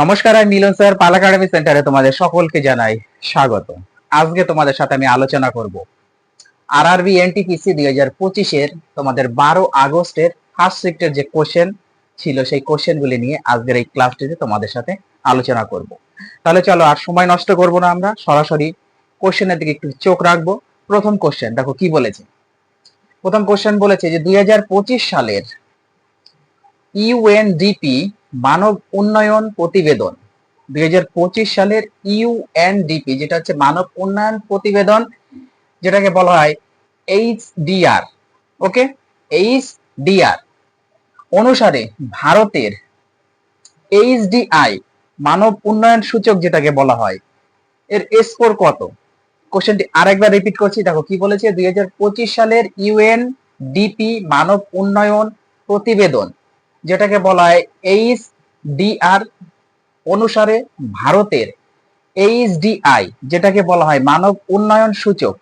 নমস্কার, আমি মিলন স্যার, পাল একাডেমি সেন্টারে তোমাদের সকলকে জানাই স্বাগত। আজকে তোমাদের সাথে আমি আলোচনা করব আরআরবি এনটিপিসি দুই হাজার পঁচিশের তোমাদের বারো আগস্টের ফার্স্ট শিফটের যে কোশ্চেন ছিল, সেই কোশ্চেনগুলি নিয়ে আজকের এই ক্লাসটিতে তোমাদের সাথে আলোচনা করব। তাহলে চলো আর সময় নষ্ট করব না আমরা, সরাসরি কোশ্চেনের দিকে একটু চোখ রাখব। প্রথম কোশ্চেন দেখো কি বলেছে? প্রথম কোশ্চেন বলেছে যে দুই হাজার পঁচিশ সালের ইউএনডিপি মানব উন্নয়ন প্রতিবেদন দুই হাজার পঁচিশ সালের ইউএনডিপি যেটা হচ্ছে মানব উন্নয়ন প্রতিবেদন, যেটাকে বলা হয় এইচডিআর ওকে? এইচডিআর অনুসারে ভারতের এইচডিআই মানব উন্নয়ন সূচক যেটাকে বলা হয়, এর স্কোর কত? কোশ্চেনটি আরেকবার রিপিট করছি, দেখো কি বলেছে? দুই হাজার পঁচিশ সালের ইউএন ডিপি মানব উন্নয়ন প্রতিবেদন। যেটাকে বলা হয় এইচ ডিআর অনুসারে ভারতের এইচ এইচডিআই, যেটাকে বলা হয় মানব উন্নয়ন সূচক।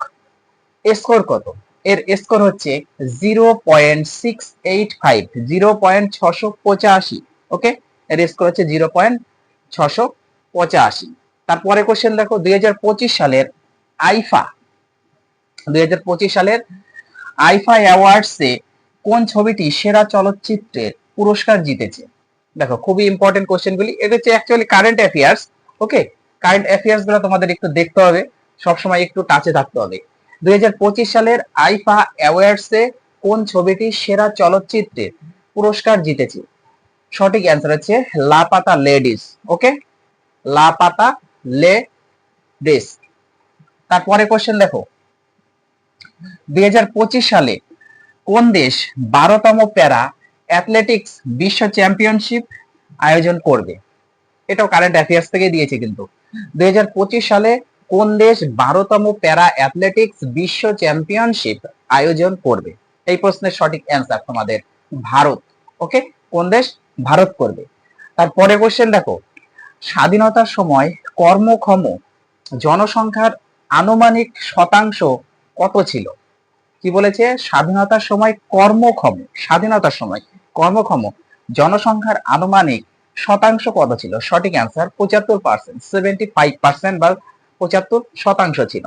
স্কোর কত? এর স্কোর হচ্ছে zero point six eight five, zero point ছশো পঁচাশি, ওকে? এর স্কোর হচ্ছে জিরো পয়েন্ট ছশো পঁচাশি। তারপরে কোশ্চেন দেখো, দুই হাজার পঁচিশ সালের আইফা, দুই হাজার পঁচিশ সালের আইফা অ্যাওয়ার্ডসে কোন ছবিটি সেরা চলচ্চিত্রের পুরস্কার জিতেছে। দেখো, খুবই ইম্পর্টেন্ট কোশ্চেনগুলি এটা হচ্ছে actually current affairs okay current অ্যাফেয়ার্সগুলো তোমাদের একটু দেখতে হবে। সবসময় একটু টাচে থাকতে হবে। দুই হাজার পঁচিশ সালের আইফা অ্যাওয়ার্ডসে কোন ছবিটি সেরা চলচ্চিত্রের পুরস্কার জিতেছে? সঠিক অ্যান্সার হচ্ছে Laapataa Ladies okay Laapataa Ladies. তারপরে কোশ্চেন দেখো। দুই হাজার পঁচিশ সালে কোন দেশ বারোতম প্যারা অ্যাথলেটিক্স বিশ্ব চ্যাম্পিয়নশিপ আয়োজন করবে। এটাও কারেন্ট অ্যাফেয়ার্স থেকে দিয়েছে কিন্তু। দুই সালে কোন দেশ বারোতম প্যারা অ্যাথলেটিক্স বিশ্ব চ্যাম্পিয়নশিপ আয়োজন করবে? এই প্রশ্নের সঠিক অ্যান্সার তোমাদের ভারত ওকে কোন দেশ ভারত করবে? তারপরে কোশ্চেন দেখো। স্বাধীনতার সময় কর্মক্ষম জনসংখ্যার আনুমানিক শতাংশ কত ছিল? কি বলেছে? স্বাধীনতার সময় কর্মক্ষম, স্বাধীনতার সময়। কর্মক্ষম। জনসংখ্যার আনুমানিক শতাংশ কত ছিল। সঠিক অ্যান্সার পঁচাত্তর পার্সেন্ট সেভেন্টি ফাইভ পার্সেন্ট বা পঁচাত্তর শতাংশ ছিল।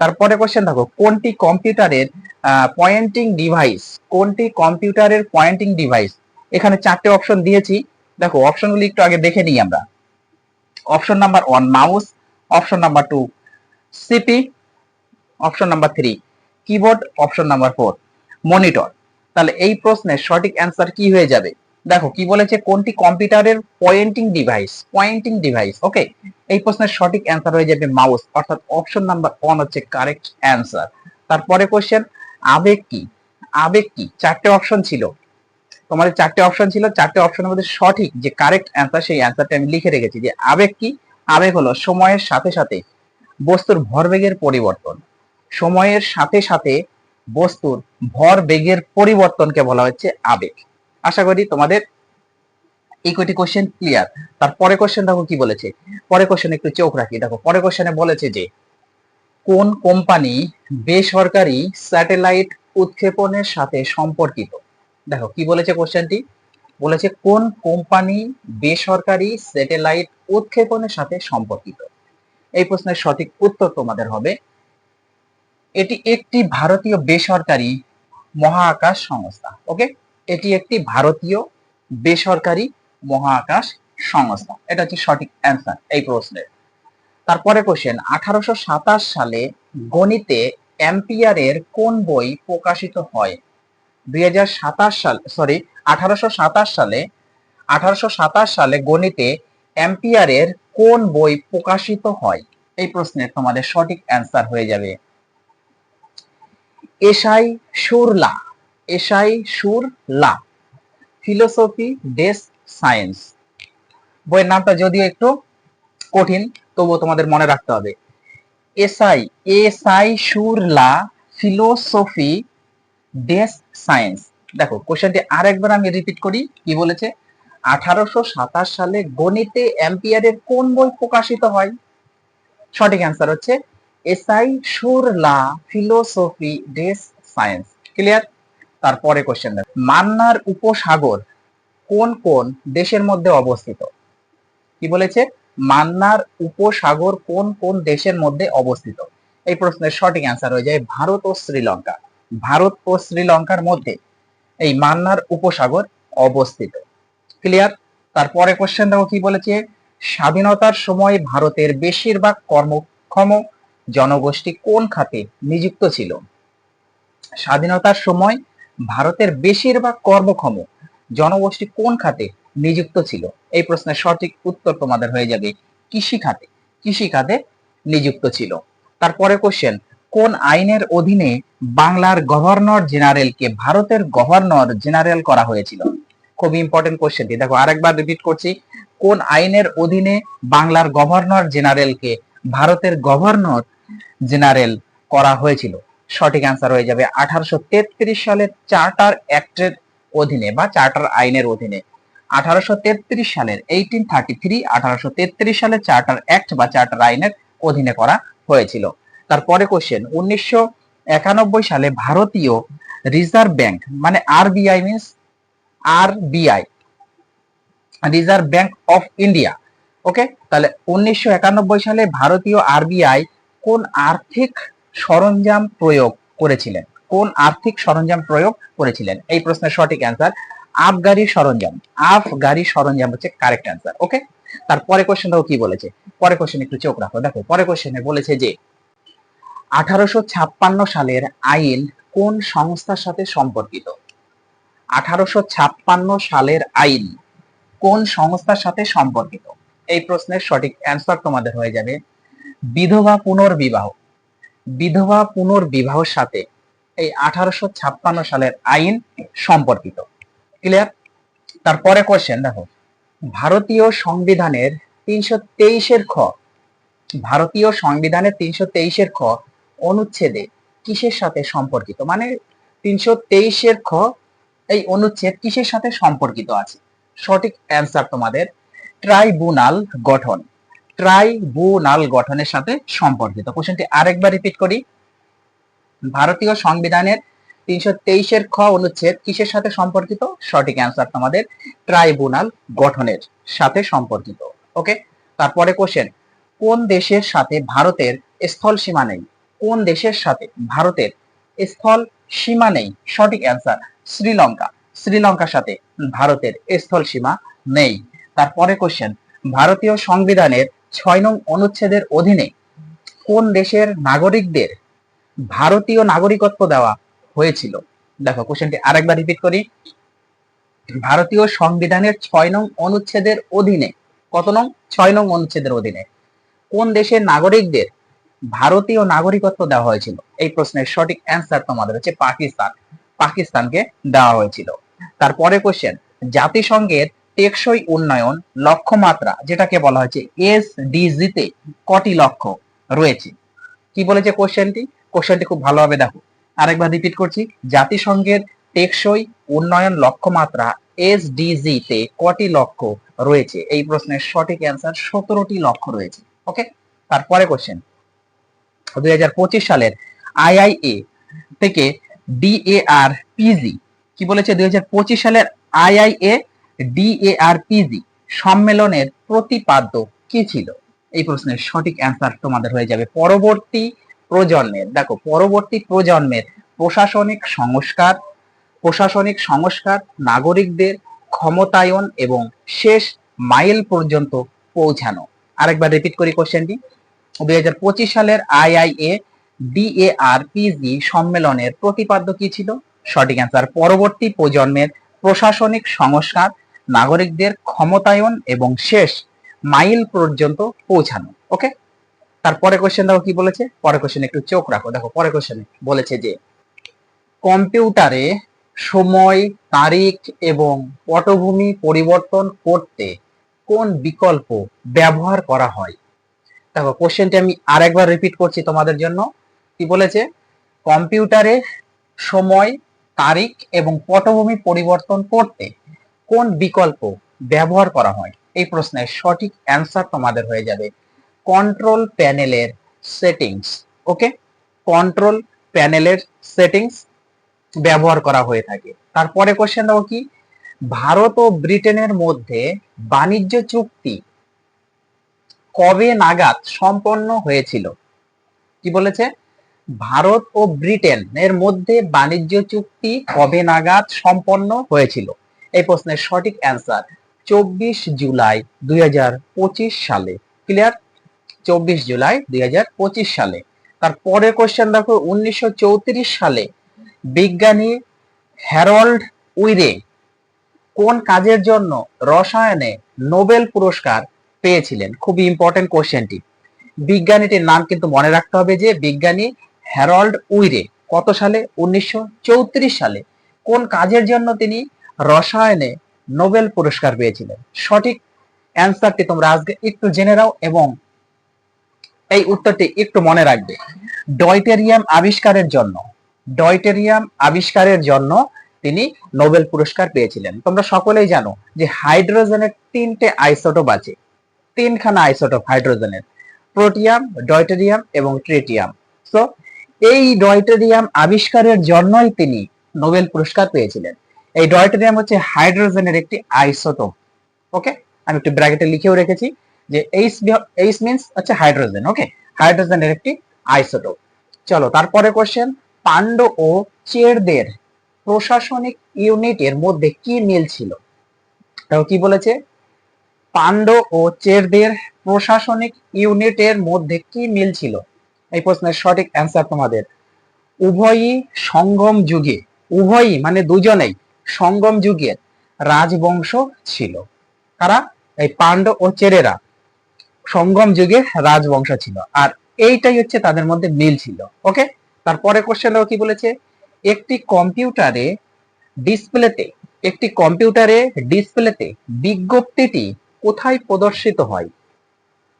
তারপরে কোশ্চেন দেখো, কোনটি কম্পিউটারের পয়েন্টিং ডিভাইস কোনটি কম্পিউটারের পয়েন্টিং ডিভাইস এখানে চারটে অপশন দিয়েছি। দেখো অপশনগুলি একটু আগে দেখে নিই আমরা। Option number one mouse option number two CP option number three keyboard option number four monitor তাহলে এই প্রশ্নের সঠিক অ্যান্সার কি হয়ে যাবে? দেখো, কি বলেছে? কোনটি কম্পিউটারের pointing device pointing device okay এই প্রশ্নের সঠিক অ্যান্সার হয়ে যাবে মাউস অর্থাৎ অপশন নাম্বার ওয়ান হচ্ছে কারেক্ট অ্যান্সার তারপরে কোশ্চেন আবেগ কি? আবেগ কি? চারটে অপশন ছিল। তোমাদের চারটে অপশন ছিল, চারটে অপশনের মধ্যে সঠিক যে কারেক্ট অ্যান্সার সেই অ্যান্সারটা আমি লিখে রেখেছি যে আবেগ কি? আবেগ হলো সময়ের সাথে সাথে বস্তুর ভরবেগের পরিবর্তন। সময়ের সাথে সাথে বস্তুর ভর বেগের পরিবর্তনকে বলা হচ্ছে আবেগ। আশা করি তোমাদের এই কয়টি কোশ্চেন ক্লিয়ার তারপরে কোশ্চেন দেখো কি বলেছে? পরে কোশ্চেন একটু চোখ রাখি। দেখো পরে কোশ্চেনে বলেছে যে, কোন কোম্পানি বেসরকারি স্যাটেলাইট উৎক্ষেপণের সাথে সম্পর্কিত? দেখো, কি বলেছে কোশ্চেনটি বলেছে, কোন কোম্পানি বেসরকারি স্যাটেলাইট উৎক্ষেপণের সাথে সম্পর্কিত? এই প্রশ্নের সঠিক উত্তর তোমাদের হবে এটি একটি ভারতীয় বেসরকারি মহাকাশ সংস্থা ওকে এটি একটি ভারতীয় বেসরকারি মহাকাশ সংস্থা। এটা হচ্ছে সঠিক অ্যান্সার এই প্রশ্নের। তারপরে কোশ্চেন আঠারোশো সাতাশ সালে গণিতে অ্যাম্পিয়ারের কোন বই প্রকাশিত হয়? দুই হাজার সাতাশ সাল সরি আঠারোশো সাতাশ সালে, আঠারোশো সাতাশ সালে গণিতে অ্যাম্পিয়ারের কোন বই প্রকাশিত হয়? এই প্রশ্নের তোমাদের সঠিক অ্যান্সার হয়ে যাবে। এশাই সুরলা এশাই সুরলা ফিলোসফি ডেস্ক সায়েন্স বইয়ের নামটা যদিও একটু কঠিন, তবুও তোমাদের মনে রাখতে হবে। এসআই এসআই সুরলা ফিলোসফি ডেস্ক সায়েন্স দেখো কোশ্চেনটি আরেকবার আমি রিপিট করি, কি বলেছে? আঠারোশো সাতাশ সালে গণিতে অ্যাম্পিয়ারের কোন বই প্রকাশিত হয়? সঠিক অ্যান্সার হচ্ছে এসআই সুর লা ফিলোসফি ডেস্ক সায়েন্স। ক্লিয়ার তারপরে কোশ্চেন মান্নার উপসাগর কোন কোন দেশের মধ্যে অবস্থিত? কি বলেছে? মান্নার উপসাগর কোন কোন দেশের মধ্যে অবস্থিত? এই প্রশ্নের সঠিক অ্যান্সার হয়ে যায় ভারত ও শ্রীলঙ্কা। ভারত ও শ্রীলঙ্কার মধ্যে এই মান্নার উপসাগর অবস্থিত। ক্লিয়ার তারপরে কোশ্চেন দেখো কি বলেছে? স্বাধীনতার সময় ভারতের বেশিরভাগ কর্মক্ষম জনগোষ্ঠী কোন খাতে নিযুক্ত ছিল? স্বাধীনতার সময় ভারতের বেশিরভাগ কর্মক্ষম জনগোষ্ঠী কোন খাতে নিযুক্ত ছিল? এই প্রশ্নের সঠিক উত্তর তোমাদের হয়ে যাবে কৃষি খাতে। কৃষি খাতে নিযুক্ত ছিল। তারপরে কোশ্চেন কোন আইনের অধীনে বাংলার গভর্নর জেনারেলকে ভারতের গভর্নর জেনারেল করা হয়েছিল? খুব ইম্পর্টেন্ট কোশ্চেনটি দেখো, আরেকবার রিপিট করছি। কোন আইনের অধীনে বাংলার গভর্নর জেনারেলকে ভারতের গভর্নর জেনারেল করা হয়েছিল। সঠিক অ্যান্সার হয়ে যাবে আঠারোশো তেত্রিশ সালের চার্টার অ্যাক্টের অধীনে বা চার্টার আইনের অধীনে। আঠারোশো তেত্রিশ সালের এইটিন থার্টি থ্রি আঠারোশো তেত্রিশ সালের চার্টার অ্যাক্ট বা চার্টার আইনের অধীনে করা হয়েছিল। তারপরে কোশ্চেন উনিশশো একানব্বই সালে ভারতীয় রিজার্ভ ব্যাংক মানে RBI means RBI, reserve bank of India okay তাহলে উনিশশো একানব্বই সালে ভারতীয় আরবিআই কোন আর্থিক সরঞ্জাম প্রয়োগ করেছিলেন? কোন আর্থিক সরঞ্জাম প্রয়োগ করেছিলেন? এই প্রশ্নের সঠিক অ্যান্সার আফগারি সরঞ্জাম। আফগারি সরঞ্জাম হচ্ছে কারেক্ট অ্যান্সার ওকে তারপরে কোশ্চেনটাও কি বলেছে? পরে কোশ্চেন একটু চোখ রাখো। দেখো পরে কোশ্চেনে বলেছে যে, আঠারোশো ছাপ্পান্ন সালের আইন কোন সংস্থার সাথে সম্পর্কিত? আঠারোশো ছাপ্পান্ন সালের আইন কোন সংস্থার সাথে সম্পর্কিত? এই প্রশ্নের সঠিক অ্যান্সার তোমাদের হয়ে যাবে। বিধবা পুনর্বিবাহ। বিধবা পুনর্বিবাহের সাথে এই আঠারোশো ছাপ্পান্ন সালের আইন সম্পর্কিত। ক্লিয়ার তারপরে কোশ্চেন দেখো। ভারতীয় সংবিধানের তিনশো তেইশের খ। ভারতীয় সংবিধানের তিনশো তেইশের খ অনুচ্ছেদে কিসের সাথে সম্পর্কিত? মানে তিনশো তেইশের খ এই অনুচ্ছেদ কিসের সাথে সম্পর্কিত আছে? সঠিক অ্যান্সার তোমাদের ট্রাইব্যুনাল গঠন। ট্রাইব্যুনাল গঠনের সাথে সম্পর্কিত। কোশ্চেনটি আরেকবার রিপিট করি। ভারতীয় সংবিধানের তিনশো তেইশের খ অনুচ্ছেদ কিসের সাথে সম্পর্কিত? সঠিক অ্যান্সার তোমাদের ট্রাইব্যুনাল গঠনের সাথে সম্পর্কিত। ওকে তারপরে কোশ্চেন কোন দেশের সাথে ভারতের স্থল সীমা নেই? কোন দেশের সাথে ভারতের স্থল সীমা নেই? সঠিক অ্যান্সার শ্রীলঙ্কা। শ্রীলঙ্কার সাথে ভারতের স্থল সীমা নেই। তারপরে কোশ্চেন ভারতীয় সংবিধানের ছয় নং অনুচ্ছেদের অধীনে কোন দেশের নাগরিকদের ভারতীয় নাগরিকত্ব দেওয়া হয়েছিল? দেখো কোশ্চেনটি আরেকবার রিপিট করি। ভারতীয় সংবিধানের ছয় নং অনুচ্ছেদের অধীনে, কত নং? ছয় নং অনুচ্ছেদের অধীনে কোন দেশের নাগরিকদের ভারতীয় নাগরিকত্ব দেওয়া হয়েছিল? এই প্রশ্নের সঠিক অ্যান্সার তোমাদের হচ্ছে পাকিস্তান। পাকিস্তানকে দেওয়া হয়েছিল। তারপরে কোশ্চেন জাতিসংঘের টেকসই উন্নয়ন, লক্ষ্যমাত্রা, যেটাকে বলা হয়েছে এসডিজি তে কটি লক্ষ্য রয়েছে। কি বলেছে কোশ্চেনটি কোশ্চেনটি খুব ভালোভাবে দেখো। আরেকবার রিপিট করছি। জাতিসংঘের টেকসই উন্নয়ন লক্ষ্যমাত্রা তে কটি লক্ষ্য রয়েছে? এই প্রশ্নের সঠিক অ্যান্সার সতেরোটি লক্ষ্য রয়েছে। ওকে তারপরে কোশ্চেন দুই হাজার পঁচিশ সালের আইআইএ থেকে ডিএআর পিজি কি বলেছে? দুই হাজার পঁচিশ সালের আইআইএ ডিএআর পিজি সম্মেলনের প্রতিপাদ্য কি ছিল? এই প্রশ্নের সঠিক অ্যান্সার তোমাদের হয়ে যাবে পরবর্তী প্রজন্মের। দেখো, পরবর্তী প্রজন্মের প্রশাসনিক সংস্কার প্রশাসনিক সংস্কার, নাগরিকদের ক্ষমতায়ন এবং শেষ মাইল পর্যন্ত পৌঁছানো। আরেকবার রিপিট করি কোশ্চেনটি দুই হাজার পঁচিশ সালের আইআইএ ডিএআরপিজি সম্মেলনের প্রতিপাদ্য কি ছিল? সঠিক অ্যান্সার পরবর্তী প্রজন্মের প্রশাসনিক সংস্কার নাগরিকদের ক্ষমতায়ন এবং শেষ মাইল পর্যন্ত পৌঁছানো ওকে তারপরে কোশ্চেন দেখো কি বলেছে? পরে কোশ্চেন একটু চোখ রাখো। দেখো পরে কোশ্চেনে বলেছে যে, কম্পিউটারে সময়, তারিখ এবং পটভূমি পরিবর্তন করতে কোন বিকল্প ব্যবহার করা হয়? দেখো কোশ্চেনটি আমি আরেকবার রিপিট করছি তোমাদের জন্য। কি বলেছে? কম্পিউটারে সময়, তারিখ এবং পটভূমি পরিবর্তন করতে কোন বিকল্প ব্যবহার করা হয়? এই প্রশ্নের সঠিক অ্যান্সার তোমাদের হয়ে যাবে কন্ট্রোল প্যানেলের সেটিংস ওকে কন্ট্রোল প্যানেলের সেটিংস ব্যবহার করা হয়ে থাকে। তারপরে কোশ্চেন দেখো কি? ভারত ও ব্রিটেনের মধ্যে বাণিজ্য চুক্তি কবে নাগাদ সম্পন্ন হয়েছিল? কি বলেছে? ভারত ও ব্রিটেন এর মধ্যে বাণিজ্য চুক্তি কবে নাগাদ সম্পন্ন হয়েছিল? এই প্রশ্নের সঠিক অ্যান্সার চব্বিশ জুলাই দুই হাজার পঁচিশ সালে। ক্লিয়ার চব্বিশ জুলাই দুই হাজার পঁচিশ সালে। তার পরের কোশ্চেন দেখো, উনিশশো চৌত্রিশ সালে বিজ্ঞানী হ্যারল্ড উইরে কোন কাজের জন্য রসায়নে নোবেল পুরস্কার পেয়েছিলেন? খুবই ইম্পর্টেন্ট কোশ্চেনটি বিজ্ঞানীটির নাম কিন্তু মনে রাখতে হবে যে, বিজ্ঞানী হ্যারল্ড উইরে কত সালে? উনিশশো চৌত্রিশ সালে। কোন কাজের জন্য তিনি রসায়নে নোবেল পুরস্কার পেয়েছিলেন। সঠিক অ্যান্সারটি তোমরা আজকে একটু জেনে নাও এবং এই উত্তরটি একটু মনে রাখবে। ডয়টেরিয়াম আবিষ্কারের জন্য, ডয়টেরিয়াম আবিষ্কারের জন্য তিনি নোবেল পুরস্কার পেয়েছিলেন। তোমরা সকলেই জানো যে হাইড্রোজেনের তিনটে আইসোটোপ আছে। তিনখানা আইসোটোপ, হাইড্রোজেনের। প্রোটিয়াম, ডয়টেরিয়াম এবং ট্রিটিয়াম। সো এই ডয়টেরিয়াম আবিষ্কারের জন্যই তিনি নোবেল পুরস্কার পেয়েছিলেন। এই ডয়টেরিয়াম হচ্ছে হাইড্রোজেনের একটি আইসোটোপ ওকে আমি একটু ব্র্যাকেটে লিখেও রেখেছি যে এইচ এইচ মিন্স হচ্ছে হাইড্রোজেন ওকে হাইড্রোজেনের একটি আইসোটোপ। চলো, তারপরে কোশ্চেন পান্ড ও চেরদের প্রশাসনিক ইউনিটের মধ্যে কি মিল ছিল? তাও কি বলেছে? পান্ড ও চেরদের প্রশাসনিক ইউনিটের মধ্যে কি মিল ছিল? এই প্রশ্নের সঠিক অ্যান্সার তোমাদের। উভয়ই সঙ্গম যুগে, উভয়ই মানে দুজনেই সঙ্গম যুগের রাজবংশ ছিল। কারা? এই পাণ্ড ও চেরেরা। সঙ্গম যুগের রাজবংশ ছিল। আর এইটাই হচ্ছে তাদের মধ্যে মিল ছিল। ওকে তারপরে কোশ্চেন কি বলেছে? একটি কম্পিউটারে ডিসপ্লেতে, একটি কম্পিউটারে ডিসপ্লেতে বিজ্ঞপ্তিটি কোথায় প্রদর্শিত হয়?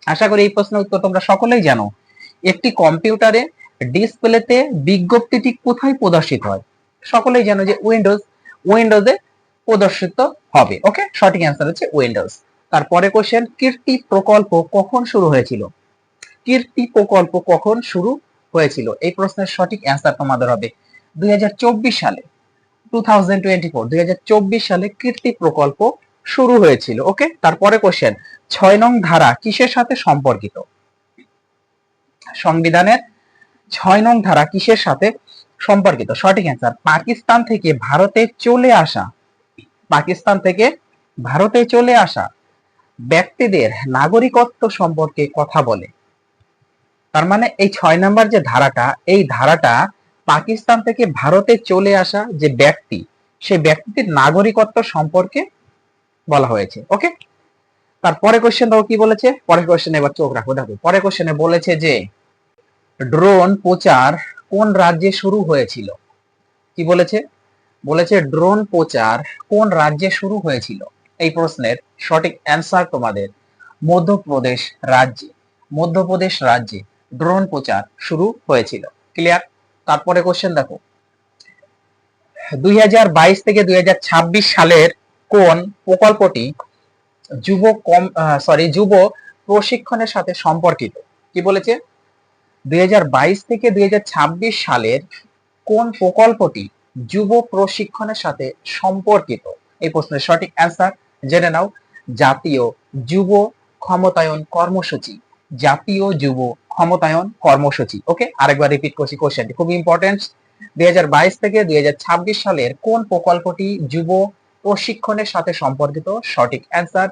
আশা করি এই প্রশ্নের উত্তর তোমরা সকলেই জানো। একটি কম্পিউটারে ডিসপ্লেতে বিজ্ঞপ্তিটি কোথায় প্রদর্শিত হয়? সকলেই জানো যে উইন্ডোজ উইন্ডোজে প্রদর্শিত হবে ওকে সঠিক অ্যান্সার হচ্ছে উইন্ডোজ তারপরে কোশ্চেন কীর্তি প্রকল্প কখন শুরু হয়েছিল? কীর্তি প্রকল্প কখন শুরু হয়েছিল? এই প্রশ্নের সঠিক অ্যান্সার তোমাদের হবে দুই হাজার চব্বিশ সালে টু সালে কীর্তি প্রকল্প শুরু হয়েছিল ওকে তারপরে কোশ্চেন ছয় নং ধারা কিসের সাথে সম্পর্কিত? সংবিধানের ছয় নং ধারা কিসের সাথে সম্পর্কিত। সঠিক অ্যান্সার পাকিস্তান থেকে ভারতে চলে আসা। পাকিস্তান থেকে ভারতে চলে আসা ব্যক্তিদের নাগরিকত্ব সম্পর্কে কথা বলে। তার মানে এই ছয় নাম্বার যে ধারাটা, এই ধারাটা পাকিস্তান থেকে ভারতে চলে আসা যে ব্যক্তি, সে ব্যক্তির নাগরিকত্ব সম্পর্কে বলা হয়েছে, ওকে? তারপরে কোশ্চেন দেখো কি বলেছে? পরের কোশ্চেনে এবার চোখ রাখো। দেখো, পরের কোশ্চেনে বলেছে যে ড্রোন প্রচার কোন রাজ্যে শুরু হয়েছিল? কি বলেছে? বলেছে ড্রোন প্রচার কোন রাজ্যে শুরু হয়েছিল? এই প্রশ্নের সঠিক অ্যান্সার তোমাদের মধ্যপ্রদেশ রাজ্যে মধ্যপ্রদেশ রাজ্যে ড্রোন প্রচার শুরু হয়েছিল। ক্লিয়ার তারপরে কোশ্চেন দেখো। দুই হাজার বাইশ থেকে দুই হাজার ছাব্বিশ সালের কোন প্রকল্পটি যুব কম সরি যুব প্রশিক্ষণের সাথে সম্পর্কিত? কি বলেছে? দুই হাজার বাইশ থেকে দুই হাজার ছাব্বিশ সালের কোন প্রকল্পটি যুব প্রশিক্ষণের সাথে সম্পর্কিত? এই প্রশ্নের সঠিক অ্যান্সার জেনে নাও। জাতীয় যুব ক্ষমতায়ন কর্মসূচি। জাতীয় যুব ক্ষমতায়ন কর্মসূচি। ওকে আরেকবার রিপিট করছি কোশ্চেনটি খুব ইম্পর্টেন্ট দুই হাজার বাইশ থেকে দুই হাজার ছাব্বিশ সালের কোন প্রকল্পটি যুব প্রশিক্ষণের সাথে সম্পর্কিত? সঠিক অ্যান্সার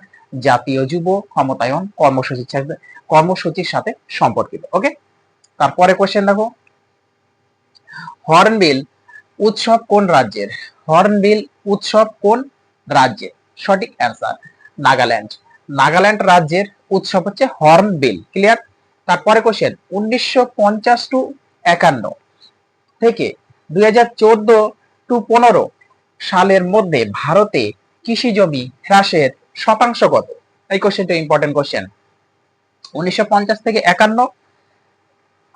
জাতীয় যুব ক্ষমতায়ন কর্মসূচির কর্মসূচির সাথে সম্পর্কিত। ওকে তারপরে কোশ্চেন দেখো। হর্নবিল উৎসব কোন রাজ্যের? হর্নবিল উৎসব কোন রাজ্যের? সঠিক অ্যান্সার নাগাল্যান্ড। নাগাল্যান্ড রাজ্যের উৎসব হচ্ছে হর্নবিল ক্লিয়ার তারপরে কোশ্চেন উনিশশো পঞ্চাশ টু একান্ন থেকে দুই হাজার চোদ্দ টু পনেরো সালের মধ্যে ভারতে কৃষি জমি হ্রাসের শতাংশ কত? এই কোশ্চেনটা ইম্পর্টেন্ট কোশ্চেন উনিশশো পঞ্চাশ থেকে একান্ন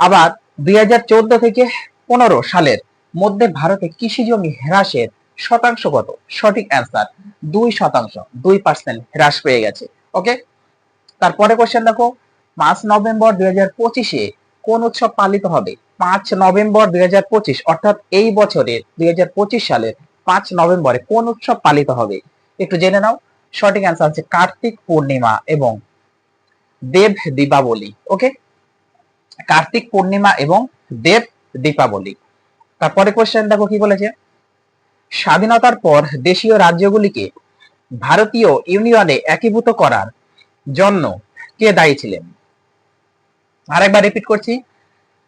আবার দুই হাজার চোদ্দ থেকে পনেরো সালের মধ্যে ভারতে কৃষি জমি হ্রাসের শতাংশ কত? সঠিক অ্যান্সার দুই শতাংশ, দুই পার্সেন্ট হ্রাস পেয়ে গেছে। ওকে তারপরে কোশ্চেন দেখো, পাঁচ নভেম্বর দুই হাজার পঁচিশে কোন উৎসব পালিত হবে? পাঁচ নভেম্বর দুই হাজার পঁচিশ, অর্থাৎ এই বছরের দুই হাজার পঁচিশ সালের পাঁচ নভেম্বরে কোন উৎসব পালিত হবে? একটু জেনে নাও। সঠিক অ্যান্সার হচ্ছে কার্তিক পূর্ণিমা এবং দেব দীপাবলি। ওকে কার্তিক পূর্ণিমা এবং দেব দীপাবলি। তারপরে কোশ্চেন দেখো কি বলেছে? স্বাধীনতার পর দেশীয় রাজ্যগুলিকে ভারতীয় ইউনিয়নে একীভূত করার জন্য কে দায়ী ছিলেন? আরেকবার রিপিট করছি।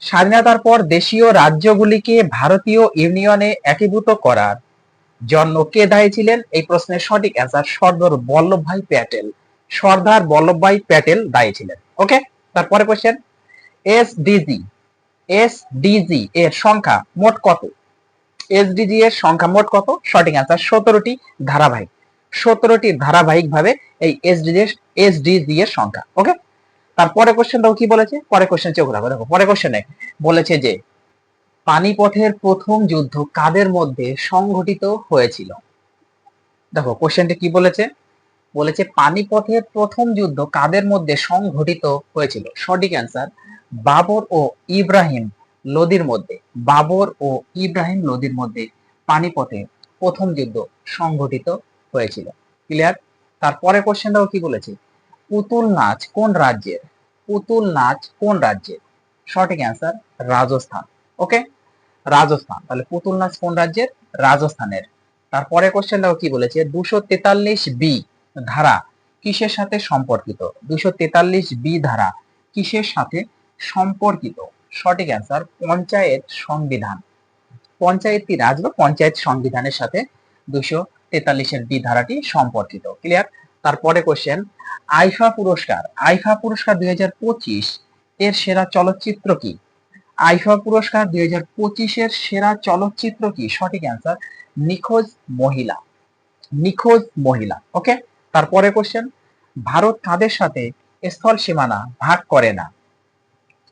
স্বাধীনতার পর দেশীয় রাজ্যগুলিকে ভারতীয় ইউনিয়নে একীভূত করার জন্য কে দায়ী ছিলেন? এই প্রশ্নের সঠিক অ্যান্সার সর্দার বল্লভভাই প্যাটেল। সর্দার বল্লভভাই প্যাটেল দায়ী ছিলেন। ওকে তারপরে কোশ্চেন এসডিজি এসডিজি এর সংখ্যা মোট কত? এসডিজি এর সংখ্যা মোট কত? সঠিক অ্যান্সার সতেরোটি ধারাবাহিক। সতেরোটি ধারাবাহিক ভাবে এই এসডিজি এসডিজি এর সংখ্যা ওকে তারপরে কোশ্চেন দেখো কি বলেছে? পরে কোশ্চেন চোখ রাখো দেখো পরে কোশ্চেনে বলেছে যে, পানিপথের প্রথম যুদ্ধ কাদের মধ্যে সংঘটিত হয়েছিল? দেখো কোশ্চেনটি কি বলেছে? বলেছে পানিপথের প্রথম যুদ্ধ কাদের মধ্যে সংঘটিত হয়েছিল? সঠিক অ্যান্সার বাবর ও ইব্রাহিম লোদির মধ্যে, বাবর ও ইব্রাহিম লোদির মধ্যে পানিপথে প্রথম যুদ্ধ সংঘটিত হয়েছিল। ক্লিয়ার তারপরে কোশ্চেন দেখো কি বলেছে? পুতুল নাচ কোন রাজ্যের? পুতুল নাচ কোন রাজ্যের? সঠিক অ্যান্সার রাজস্থান। ওকে রাজস্থান। তাহলে পুতুল নাচ কোন রাজ্যের? রাজস্থানের। তারপরে কোশ্চেন দেখো কি বলেছে? দুশো তেতাল্লিশ বি ধারা কিসের সাথে সম্পর্কিত? দুশো তেতাল্লিশ বি ধারা কিসের সাথে সম্পর্কিত। সঠিক অ্যান্সার পঞ্চায়েত সংবিধান। পঞ্চায়েতি রাজ বা পঞ্চায়েত সংবিধানের সাথে দুশো তেতাল্লিশের বি ধারাটি সম্পর্কিত। ক্লিয়ার তারপরে কোশ্চেন আইফা পুরস্কার। আইফা পুরস্কার দুই এর সেরা চলচ্চিত্র কি? আইফা পুরস্কার দুই পঁচিশের সেরা চলচ্চিত্র কি? সঠিক অ্যান্সার নিখোঁজ মহিলা। নিখোঁজ মহিলা। ওকে তারপরে কোশ্চেন ভারত কাদের সাথে স্থল সীমানা ভাগ করে না।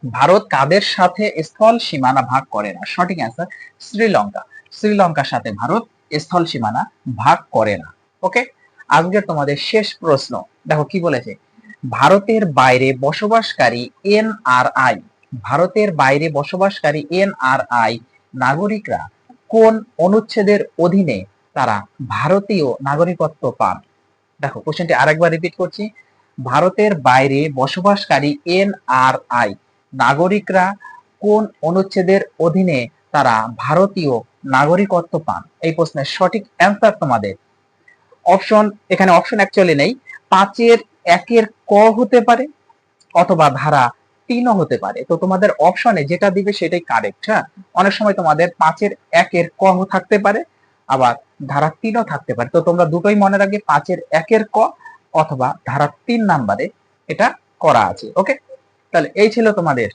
ভারত কাদের সাথে স্থল সীমানা ভাগ করে না? সঠিক অ্যান্সার শ্রীলঙ্কা। শ্রীলঙ্কার সাথে ভারত স্থল সীমানা ভাগ করে না। ওকে আজকে তোমাদের শেষ প্রশ্ন। দেখো কি বলেছে? ভারতের বাইরে বসবাসকারী এনআরআই ভারতের বাইরে বসবাসকারী এনআরআই নাগরিকরা কোন অনুচ্ছেদের অধীনে তারা ভারতীয় নাগরিকত্ব পান? দেখো কোশ্চেনটি আরেকবার রিপিট করছি। ভারতের বাইরে বসবাসকারী এনআরআই নাগরিকরা কোন অনুচ্ছেদের অধীনে তারা ভারতীয় নাগরিকত্ব পান? এই প্রশ্নের সঠিক অ্যান্সার তোমাদের। অপশন এখানে অপশন অ্যাকচুয়ালি নেই। পাঁচের একের ক হতে পারে অথবা ধারা তিনও হতে পারে। তো তোমাদের অপশনে যেটা দিবে সেটাই কারেক্ট হ্যাঁ? অনেক সময় তোমাদের পাঁচের একের ক থাকতে পারে, আবার ধারা তিনও থাকতে পারে। তো তোমরা দুটোই মনে রাখবে পাঁচের একের ক অথবা ধারা তিন নাম্বারে এটা করা আছে ওকে তাহলে এই ছিল তোমাদের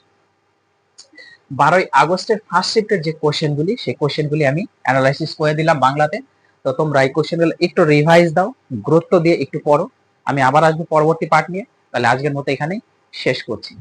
বারোই আগস্টের ফার্স্ট শিফটের যে কোশ্চেনগুলি সেই কোশ্চেনগুলি আমি অ্যানালাইসিস করে দিলাম বাংলাতে। তো তোমরা এই কোশ্চেনগুলো একটু রিভাইজ দাও, গুরুত্ব দিয়ে একটু পড়ো। আমি আবার আসব পরবর্তী পার্ট নিয়ে। তাহলে আজকের মতো এখানেই শেষ করছি।